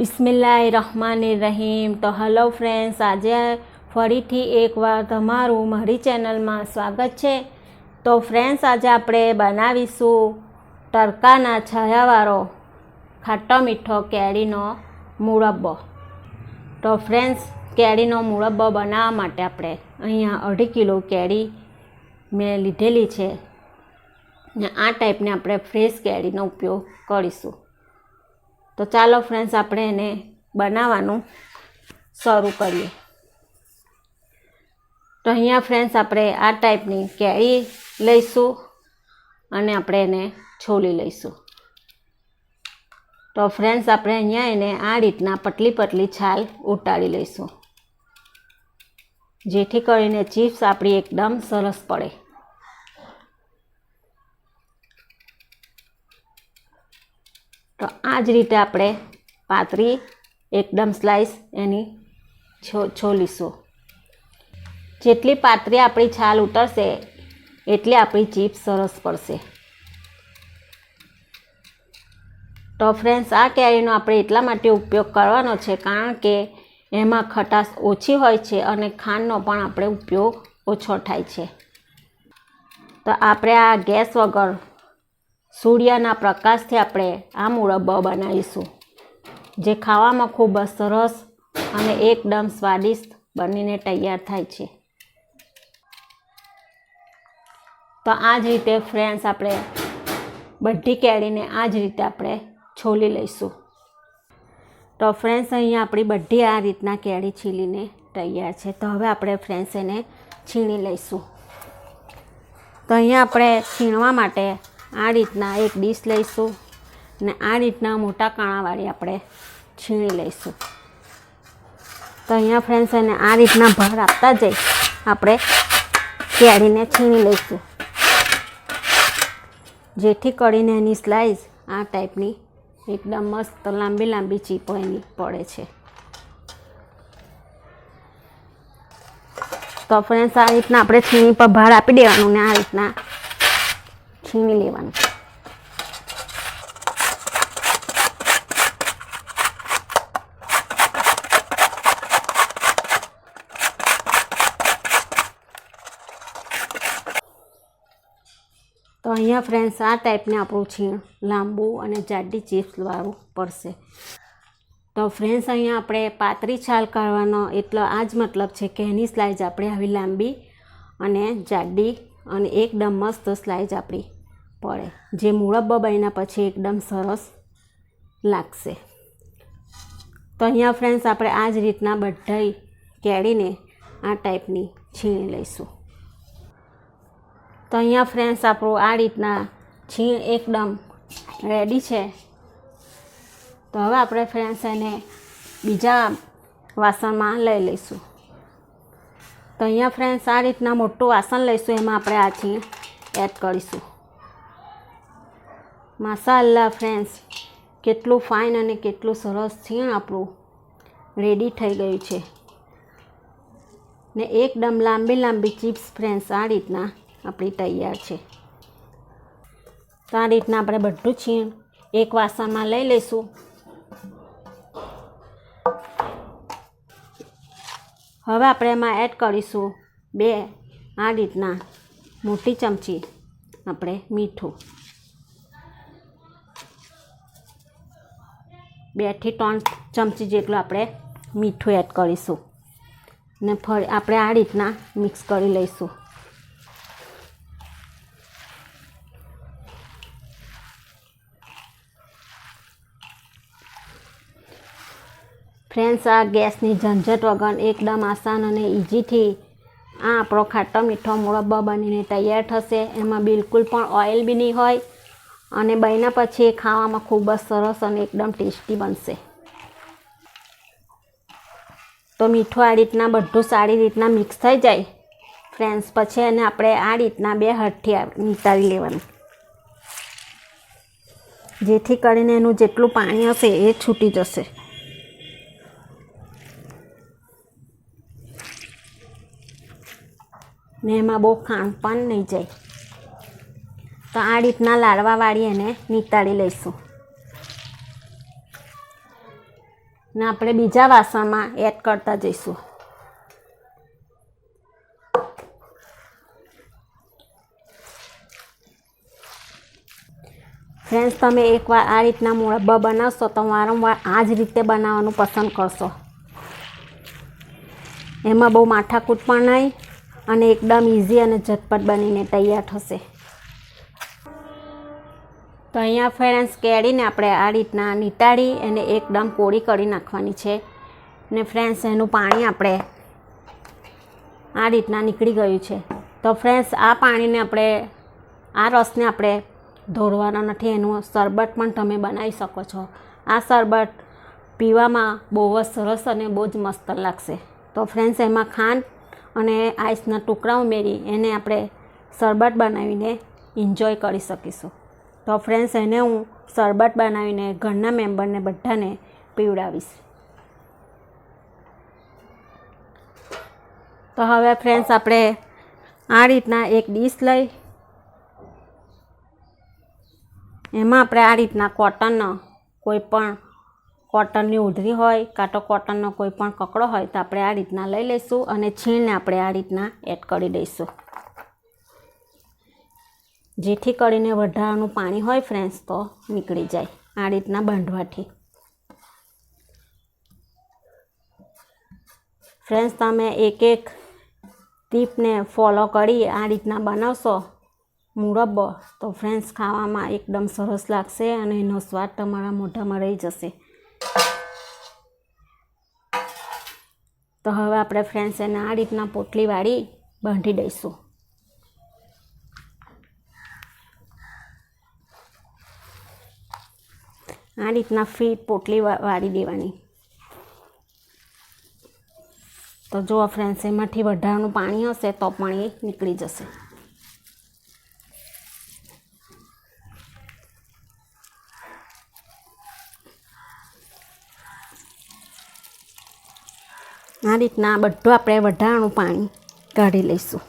બિસ્મિલ્લાહ રહમાન રહીમ તો hello friends આજે ફરીથી એકવાર તમારું મારી ચેનલમાં સ્વાગત છે. તો ફ્રેન્ડ્સ આજે આપણે બનાવીશું તડકાના છાયાવાળો ખાટો મીઠો કેરીનો મુરબ્બો તો ફ્રેન્ડ્સ કેરીનો મુરબ્બો બનાવવા માટે આપણે અહીંયા અઢી કિલો કેરી મેં લીધેલી છે. ને આ ટાઈપને આપણે ફ્રેશ કેરીનો ઉપયોગ કરીશું. તો ચાલો ફ્રેન્ડ્સ આપણે એને બનાવવાનું શરૂ કરીએ. તો અહીંયા ફ્રેન્ડ્સ આપણે આ ટાઈપની કેરી લઈશું અને આપણે એને છોલી લઈશું. તો ફ્રેન્ડ્સ આપણે અહીંયા એને આ રીતના પતલી પતલી છાલ ઉટાડી લઈશું. જેથી કરીને ચિપ્સ આપણી એકદમ સરસ પડે. તો આ જ રીતે આપણે પાતરી એકદમ સ્લાઈસ એની છોલીશું. જેટલી પાતરી આપણી છાલ ઉતરશે, એટલી આપણી ચીપ સરસ પડશે. તો ફ્રેન્ડ્સ આ કેરીનો આપણે એટલા માટે ઉપયોગ કરવાનો છે કારણ કે એમાં ખટાશ ઓછી હોય છે અને ખાંડનો પણ આપણે ઉપયોગ ઓછો થાય છે. તો આપણે આ ગેસ વગર સૂર્યના પ્રકાશથી આપણે આ મુરબ્બો બનાવીશું, જે ખાવામાં ખૂબ જ સરસ અને એકદમ સ્વાદિષ્ટ બનીને તૈયાર થાય છે. તો આ જ રીતે ફ્રેન્ડ્સ આપણે બધી કેળીને આ જ રીતે આપણે છોલી લઈશું. તો ફ્રેન્ડ્સ, અહીંયા આપણી બધી આ રીતના કેરી છીલીને તૈયાર છે. તો હવે આપણે ફ્રેન્ડ્સ એને છીણી લઈશું. તો અહીંયા આપણે છીણવા માટે આ રીતના એક ડીશ લઈશું ને આ રીતના મોટા કાણાવાળી આપણે છીણી લઈશું. તો અહીંયા ફ્રેન્ડ્સ એને આ રીતના ભાર આપતા જઈ આપણે કેળીને છીણી લઈશું. જેથી કરીને એની સ્લાઈસ આ ટાઈપની એકદમ મસ્ત લાંબી લાંબી ચીપો એની પડે છે. તો ફ્રેન્ડ્સ આ રીતના આપણે છીણી પર ભાર આપી દેવાનું ને આ રીતના છીણી લેવાનું. તો અહીંયા ફ્રેન્ડ્સ આ ટાઈપને આપણું છીણ, લાંબુ અને જાડી ચિપ્સવાળું પડશે. તો ફ્રેન્ડ્સ અહીંયા આપણે પાતળી છાલ કાઢવાનો એટલો આ જ મતલબ છે કે એની સ્લાઇઝ આપણે આવી લાંબી અને જાડી અને એકદમ મસ્ત સ્લાઇઝ આપણી. પડે. જે મુળબ્બા બન્યા પછી એકદમ સરસ લાગશે. તો અહીંયા ફ્રેન્ડ્સ આપણે આ જ રીતના બધા કેળીને આ ટાઈપની છીણ લઈશું. તો અહીંયા ફ્રેન્ડ્સ આપણું આ રીતના છીણ એકદમ રેડી છે. તો હવે આપણે ફ્રેન્ડ્સ એને બીજા વાસણમાં લઈ લઈશું. તો અહીંયા ફ્રેન્ડ્સ આ રીતના મોટું વાસણ લઈશું, એમાં આપણે આ છીણ એડ કરીશું. માસાલ્લા ફ્રેન્ડ્સ, કેટલું ફાઇન અને કેટલું સરસ છીણ આપણું. રેડી થઈ ગયું છે. ને એકદમ લાંબી લાંબી ચિપ્સ ફ્રેન્ડ્સ, આ રીતના આપણી તૈયાર છે. તો આ રીતના આપણે બધું છીણ એક વાસણમાં લઈ લઈશું. હવે આપણે એમાં એડ કરીશું બે આ રીતના મોટી ચમચી, આપણે મીઠું. બેથી ત્રણ ચમચી જેટલું આપણે મીઠું એડ કરીશું. ને ફરી આપણે આ રીતના મિક્સ કરી લઈશું. ફ્રેન્ડ્સ, આ ગેસની ઝંઝટ વગર એકદમ આસાન અને ઇઝીથી આ આપણો ખાટો મીઠો મુરબ્બો બનીને તૈયાર થશે. એમાં બિલકુલ પણ ઓઇલ બી નહીં હોય. અને બન્યા પછી એ ખાવામાં ખૂબ જ સરસ અને એકદમ ટેસ્ટી બનશે. તો મીઠું આ રીતના બધું સારી રીતના મિક્સ થઈ જાય. ફ્રેન્ડ્સ, પછી એને આપણે આ રીતના બે હાથથી નિતારી લેવાનું. જેથી કરીને એનું જેટલું પાણી હશે એ છૂટી જશે. ને એમાં બહુ ખાંડ પણ નહીં જાય. તો આ રીતના લાડવા વાળી એને નીતાળી લઈશું. ને આપણે બીજા વાસણમાં એડ કરતા જઈશું. ફ્રેન્ડ્સ, તમે એકવાર આ રીતના મુરબ્બા બનાવશો તો વારંવાર આ જ રીતે બનાવવાનું પસંદ કરશો. એમાં બહુ માથાકૂટ પણ નહીં અને એકદમ ઇઝી અને ઝટપટ બનીને તૈયાર થશે. તો અહીંયા ફ્રેન્ડ્સ કેળીને આપણે આ રીતના નીતાળી અને એકદમ કોળી કરી નાખવાની છે. ને ફ્રેન્ડ્સ એનું પાણી આપણે આ રીતના નીકળી ગયું છે. તો ફ્રેન્ડ્સ આ પાણીને આપણે, આ રસને આપણે ધોરવાનો નથી, એનું શરબત પણ તમે બનાવી શકો છો. આ શરબત પીવામાં બહુ જ સરસ અને બહુ જ મસ્ત લાગશે. તો ફ્રેન્ડ્સ એમાં ખાંડ અને આઈસના ટુકડા ઉમેરી એને આપણે શરબત બનાવીને એન્જોય કરી શકીશું. તો ફ્રેન્ડ્સ એને હું શરબત બનાવીને ઘરના મેમ્બરને બધાને પીવડાવીશ. તો હવે ફ્રેન્ડ્સ આપણે આ રીતના એક ડીશ લઈ. એમાં આપણે આ રીતના કોટનનો કોઈ પણ કોટનની ઉધરી હોય કાં તો કોટનનો કોઈ પણ કકડો હોય તો આપણે આ રીતના લઈ લઈશું અને છીણને આપણે આ રીતના એડ કરી દઈશું. જેથી કરીને વધારાનું પાણી હોય ફ્રેન્ડ્સ તો નીકળી જાય આ રીતના બાંધવાથી. ફ્રેન્ડ્સ તમે એક એક ટીપને ફોલો કરી આ રીતના બનાવશો મુરબ્બો તો ફ્રેન્ડ્સ ખાવામાં એકદમ સરસ લાગશે અને એનો સ્વાદ તમારા મોઢામાં રહી જશે. તો હવે આપણે ફ્રેન્ડ્સ એને આ રીતના પોટલી વાળી બાંધી દઈશું. આ રીતના ફ્રી પોટલી વાળી દેવાની. તો જો ફ્રેન્ડ્સ એમાંથી વધારાનું પાણી હશે તો પણ એ નીકળી જશે. આ રીતના બધું આપણે વધારાનું પાણી કાઢી લઈશું.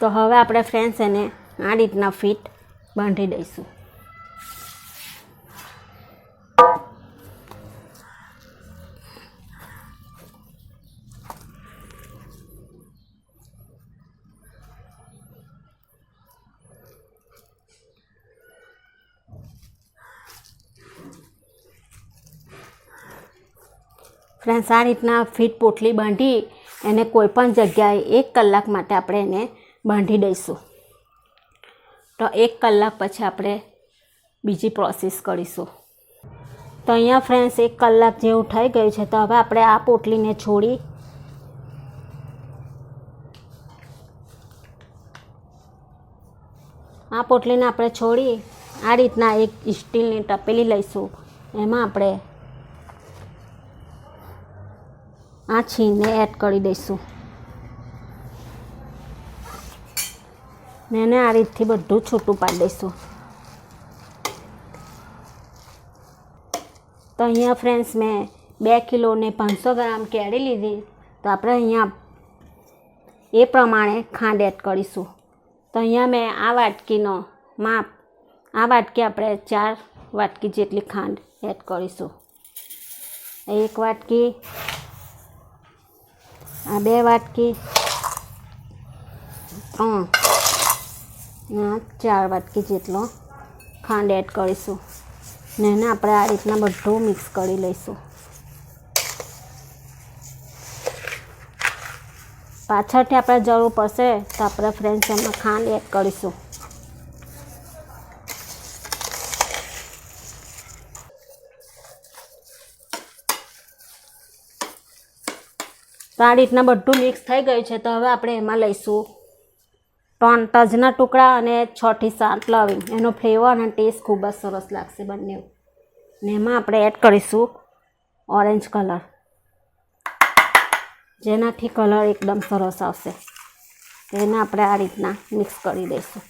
તો હવે આપણે ફ્રેન્ડ્સ એને આ રીતના ફીટ બાંધી દઈશું. ફ્રેન્ડ્સ, આ રીતના ફીટ પોટલી બાંધી એને કોઈપણ જગ્યાએ એક કલાક માટે આપણે એને બાંધી દઈશું. તો એક કલાક પછી આપણે બીજી પ્રોસેસ કરીશું. તો અહીંયા ફ્રેન્ડ્સ એક કલાક જેવું થઈ ગયું છે. તો હવે આપણે આ પોટલીને છોડી આ પોટલીને આપણે છોડી આ રીતના એક સ્ટીલની ટપેલી લઈશું. એમાં આપણે આ છીણને એડ કરી દઈશું. ને એને આ રીતથી બધું છૂટું પાડી દઈશું તો અહીંયા ફ્રેન્ડ્સ મેં બે કિલોને પાંચસો ગ્રામ કેળી લીધી તો આપણે અહીંયા એ પ્રમાણે ખાંડ એડ કરીશું તો અહીંયા મેં આ વાટકીનો માપ આ વાટકી આપણે ચાર વાટકી જેટલી ખાંડ એડ કરીશું એક વાટકી આ બે વાટકી ત્રણ ને ચાર વાટકી જેટલો ખાંડ એડ કરીશું. ને એને આપણે આ રીતના બધું મિક્સ કરી લઈશું. પાછળથી આપણે જરૂર પડશે તો આપણે ફ્રેન્ડ્સ એમાં ખાંડ એડ કરીશું. તો આ રીતના બધું મિક્સ થઈ ગયું છે, તો હવે આપણે એમાં લઈશું. ત્રણ તજના ટુકડા અને છથી સાત લવિંગ એનો ફ્લેવર અને ટેસ્ટ ખૂબ જ સરસ લાગશે બંને ને એમાં આપણે એડ કરીશું ઓરેન્જ કલર. જેનાથી કલર એકદમ સરસ આવશે. એને આપણે આ રીતના મિક્સ કરી દઈશું.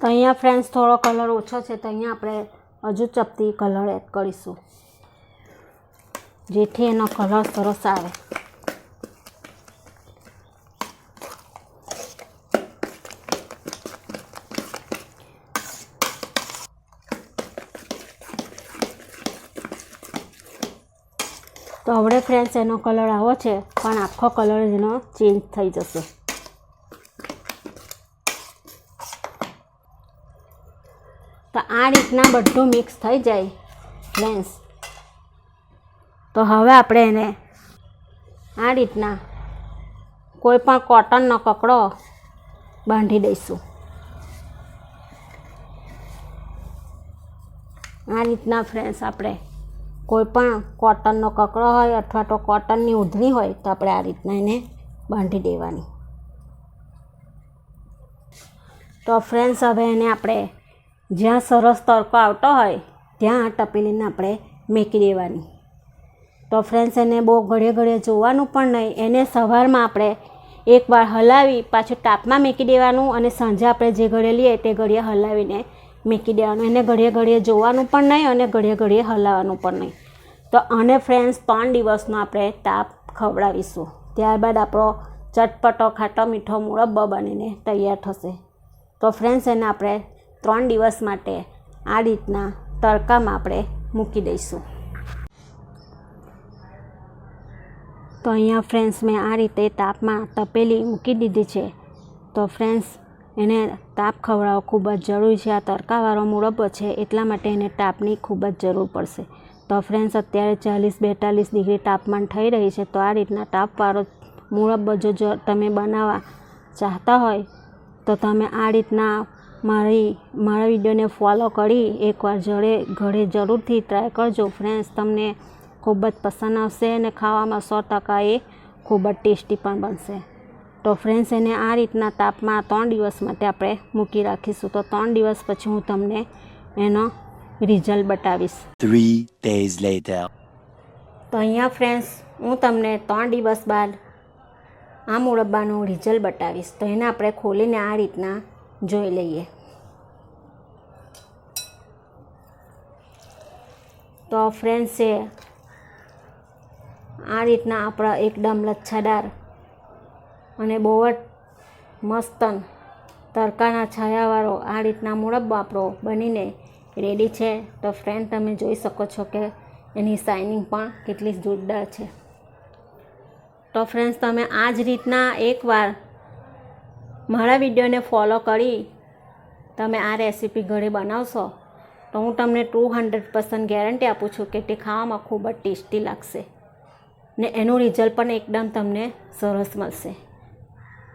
તો અહીંયા ફ્રેન્ડ્સ થોડો કલર ઓછો છે, તો અહીંયા આપણે હજુ ચપટી કલર એડ કરીશું. જેથી એનો કલર સરસ આવે. તો હવે ફ્રેન્ડ્સ એનો કલર આવો છે, પણ આખો કલર એનો ચેન્જ થઈ જશે તો આ રીતના બધું મિક્સ થઈ જાય. લેન્સ તો હવે આપણે એને આ રીતના કોઈ પણ કોટનનો કકડો બાંધી દઈશું. આ રીતના ફ્રેન્ડ્સ આપણે કોઈ પણ કોટનનો કકડો હોય અથવા તો કોટનની ઉધણી હોય તો આપણે આ રીતના એને બાંધી દેવાની. તો ફ્રેન્ડ્સ હવે એને આપણે જ્યાં સરસ તડકો આવતો હોય, ત્યાં આ તપેલીને આપણે મૂકી દેવાની. તો ફ્રેન્ડ્સ એને બહુ ઘડીએ ઘડીએ જોવાનું પણ નહીં. એને સવારમાં આપણે એકવાર હલાવી, પાછું તાપમાં મૂકી દેવાનું અને સાંજે આપણે જે ઘડીએ લઈએ તે ઘડીએ હલાવીને મૂકી દેવાનું. એને ઘડીએ ઘડીએ જોવાનું પણ નહીં અને ઘડીએ ઘડીએ હલાવવાનું પણ નહીં. તો અને ફ્રેન્ડ્સ ત્રણ દિવસનો આપણે તાપ ખવડાવીશું. ત્યારબાદ આપણો ચટપટો, ખાટો, મીઠો મુરબ્બો બનીને તૈયાર થશે. તો ફ્રેન્ડ્સ એને આપણે ત્રણ દિવસ માટે આ રીતના તડકામાં આપણે મૂકી દઈશું. તો અહીંયા ફ્રેન્ડ્સ મેં આ રીતે તાપમાં તપેલી મૂકી દીધી છે. તો ફ્રેન્ડ્સ એને તાપ ખવડાવવો ખૂબ જ જરૂરી છે. આ તડકાવાળો મુરબ્બો છે, એટલા માટે એને તાપની ખૂબ જ જરૂર પડશે. તો ફ્રેન્ડ્સ અત્યારે ચાલીસ બેતાલીસ ડિગ્રી તાપમાન થઈ રહી છે, તો આ રીતના તાપવાળો મુરબ્બો જો તમે બનાવવા ચાહતા હોય, તો તમે આ રીતના મારી મારા વિડીયોને ફોલો કરી એકવાર જડે ઘરે જરૂરથી ટ્રાય કરજો. ફ્રેન્ડ્સ તમને ખૂબ જ પસંદ આવશે અને ખાવામાં સો ટકા એ ખૂબ જ ટેસ્ટી પણ બનશે. તો ફ્રેન્ડ્સ એને આ રીતના તાપમાં ત્રણ દિવસ માટે આપણે મૂકી રાખીશું. તો ત્રણ દિવસ પછી હું તમને એનો રિઝલ્ટ બતાવીશ. થ્રી ડેઝ લેટર તો અહીંયા ફ્રેન્ડ્સ હું તમને ત્રણ દિવસ બાદ આ મુરબ્બાનું રિઝલ્ટ બતાવીશ. તો એને આપણે ખોલીને આ રીતના જોઈ લઈએ. તો ફ્રેન્ડ્સ છે આ રીતના આપણા એકદમ લચ્છાદાર અને બહુ જ મસ્તન તડકાના છાયાવાળો આ રીતના મુરબ્બો આપણો બનીને રેડી છે. તો ફ્રેન્ડ તમે જોઈ શકો છો કે એની શાઇનિંગ પણ કેટલી જોરદાર છે. તો ફ્રેન્ડ્સ તમે આ જ રીતના એકવાર મારા વિડીયોને ફોલો કરી તમે આ રેસીપી ઘરે બનાવશો, તો હું તમને ટુ હંડ્રેડ પર્સન્ટ ગેરંટી આપું છું કે તે ખાવામાં ખૂબ જ ટેસ્ટી લાગશે ને એનું રિઝલ્ટ પણ એકદમ તમને સરસ મળશે.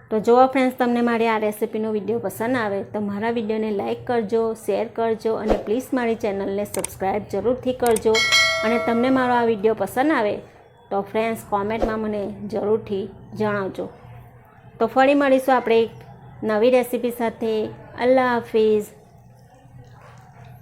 તો જો ફ્રેન્ડ્સ તમને મારી આ રેસીપીનો વીડિયો પસંદ આવે, તો મારા વિડીયોને લાઇક કરજો શેર કરજો અને પ્લીઝ મારી ચેનલને સબસ્ક્રાઈબ જરૂરથી કરજો અને તમને મારો આ વીડિયો પસંદ આવે, તો ફ્રેન્ડ્સ કોમેન્ટમાં મને જરૂરથી જણાવજો. તો ફરી મળીશું આપણે એક નવી રેસીપી સાથે. અલ્લાહ હાફિઝ.